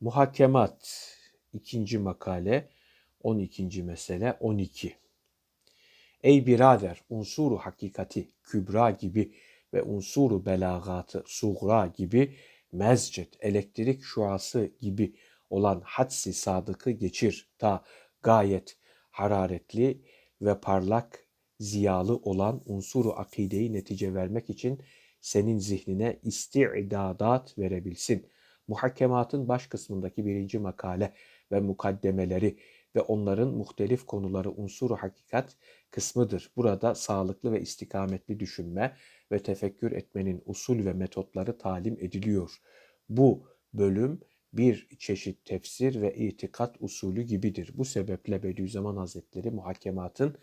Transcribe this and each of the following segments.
Muhakemat ikinci makale 12. mesele 12. Ey birader unsuru hakikati kübra gibi ve unsuru belagatı suğra gibi mezcet elektrik şuası gibi olan hadsi sadıkı geçir ta gayet hararetli ve parlak ziyalı olan unsuru akideyi netice vermek için senin zihnine isti'dadat verebilsin. Muhakkematın baş kısmındaki birinci makale ve mukaddemeleri ve onların muhtelif konuları unsuru hakikat kısmıdır. Burada sağlıklı ve istikametli düşünme ve tefekkür etmenin usul ve metotları talim ediliyor. Bu bölüm bir çeşit tefsir ve itikat usulü gibidir. Bu sebeple Bediüzzaman Hazretleri muhakkematın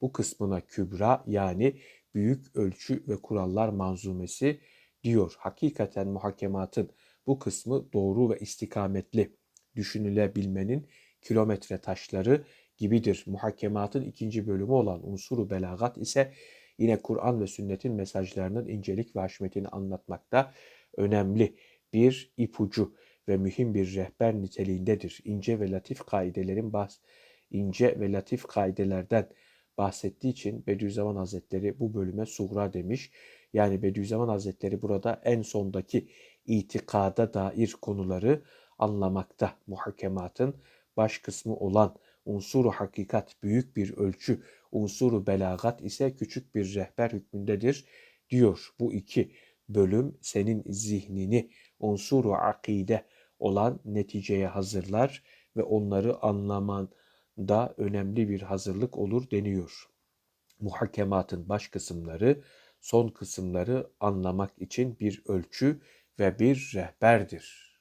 bu kısmına kübra yani büyük ölçü ve kurallar manzumesi diyor. Hakikaten muhakkematın bu kısmı doğru ve istikametli düşünülebilmenin kilometre taşları gibidir. Muhakkematın ikinci bölümü olan unsuru belagat ise yine Kur'an ve sünnetin mesajlarının incelik ve haşmetini anlatmakta önemli bir ipucu ve mühim bir rehber niteliğindedir. İnce ve latif kaidelerin bahs ince ve latif kaidelerden bahsettiği için Bediüzzaman Hazretleri bu bölüme suğra demiş. Yani Bediüzzaman Hazretleri burada en sondaki itikada dair konuları anlamakta. Muhakematın baş kısmı olan unsuru hakikat büyük bir ölçü, unsuru belagat ise küçük bir rehber hükmündedir diyor. Bu iki bölüm senin zihnini unsuru akide olan neticeye hazırlar ve onları anlamanda önemli bir hazırlık olur deniyor. Muhakematın baş kısımları son kısımları anlamak için bir ölçü ve bir rehberdir.